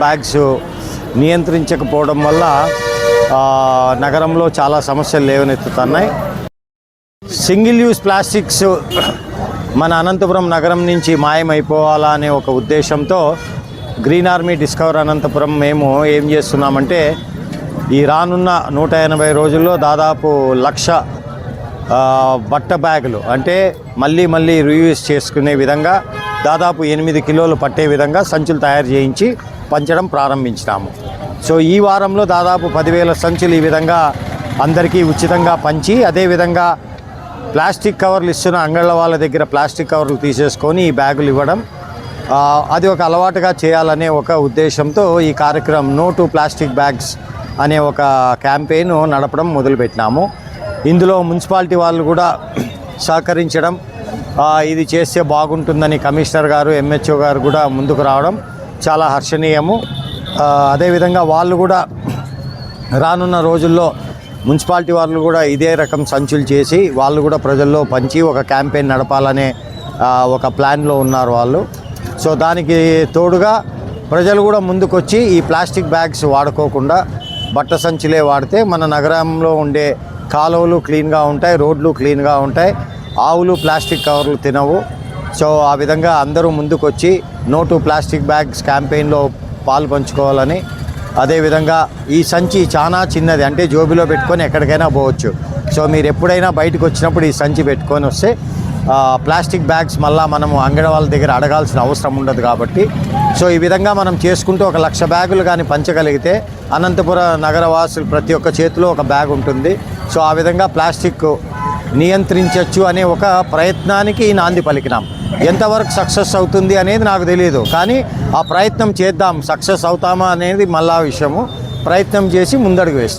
Bags నియంత్రించకపోవడం వల్ల నగరంలో చాలా సమస్యలు లేవనెత్తుతున్నాయి. సింగిల్ యూజ్ ప్లాస్టిక్స్ మన అనంతపురం నగరం నుంచి మాయమైపోవాలా అనే ఒక ఉద్దేశంతో గ్రీన్ ఆర్మీ డిస్కవర్ అనంతపురం మేము ఏం చేస్తున్నామంటే ఈ రానున్న నూట ఎనభై రోజుల్లో దాదాపు లక్ష బట్ట బ్యాగులు అంటే మళ్ళీ మళ్ళీ రీయూజ్ చేసుకునే విధంగా దాదాపు ఎనిమిది కిలోలు పట్టే విధంగా సంచులు తయారు చేయించి పంచడం ప్రారంభించినాము. సో ఈ వారంలో దాదాపు పదివేల సంచులు ఈ విధంగా అందరికీ ఉచితంగా పంచి అదేవిధంగా ప్లాస్టిక్ కవర్లు ఇస్తున్న అంగళ్ళ వాళ్ళ దగ్గర ప్లాస్టిక్ కవర్లు తీసేసుకొని ఈ బ్యాగులు ఇవ్వడం అది ఒక అలవాటుగా చేయాలనే ఒక ఉద్దేశంతో ఈ కార్యక్రమం నో టు ప్లాస్టిక్ బ్యాగ్స్ అనే ఒక క్యాంపెయిన్ నడపడం మొదలుపెట్టినాము. ఇందులో మున్సిపాలిటీ వాళ్ళు కూడా సహకరించడం ఇది చేస్తే బాగుంటుందని కమిషనర్ గారు ఎంహెచ్ఓ గారు కూడా ముందుకు రావడం చాలా హర్షణీయము. అదేవిధంగా వాళ్ళు కూడా రానున్న రోజుల్లో మున్సిపాలిటీ వాళ్ళు కూడా ఇదే రకం సంచులు చేసి వాళ్ళు కూడా ప్రజల్లో పంచి ఒక క్యాంపెయిన్ నడపాలనే ఒక ప్లాన్లో ఉన్నారు వాళ్ళు. సో దానికి తోడుగా ప్రజలు కూడా ముందుకొచ్చి ఈ ప్లాస్టిక్ బ్యాగ్స్ వాడుకోకుండా బట్ట సంచులే వాడితే మన నగరంలో ఉండే కాలువలు క్లీన్గా ఉంటాయి రోడ్లు క్లీన్గా ఉంటాయి ఆవులు ప్లాస్టిక్ కవర్లు తినవు. సో ఆ విధంగా అందరూ ముందుకొచ్చి నో టు ప్లాస్టిక్ బ్యాగ్స్ క్యాంపెయిన్లో పాలు పంచుకోవాలని అదేవిధంగా ఈ సంచి చాలా చిన్నది అంటే జోబిలో పెట్టుకొని ఎక్కడికైనా పోవచ్చు. సో మీరు ఎప్పుడైనా బయటకు వచ్చినప్పుడు ఈ సంచి పెట్టుకొని వస్తే ప్లాస్టిక్ బ్యాగ్స్ మళ్ళీ మనము అంగడి వాళ్ళ దగ్గర అడగాల్సిన అవసరం ఉండదు కాబట్టి. సో ఈ విధంగా మనం చేసుకుంటూ ఒక లక్ష బ్యాగులు కానీ పంచగలిగితే అనంతపురం నగరవాసులు ప్రతి ఒక్క చేతిలో ఒక బ్యాగ్ ఉంటుంది. సో ఆ విధంగా ప్లాస్టిక్ నియంత్రించవచ్చు అనే ఒక ప్రయత్నానికి నాంది పలికినాం. ఎంతవరకు సక్సెస్ అవుతుంది అనేది నాకు తెలియదు కానీ ఆ ప్రయత్నం చేద్దాం సక్సెస్ అవుతామా అనేది మళ్ళా విషయము. ప్రయత్నం చేసి ముందడుగు వేస్తాం.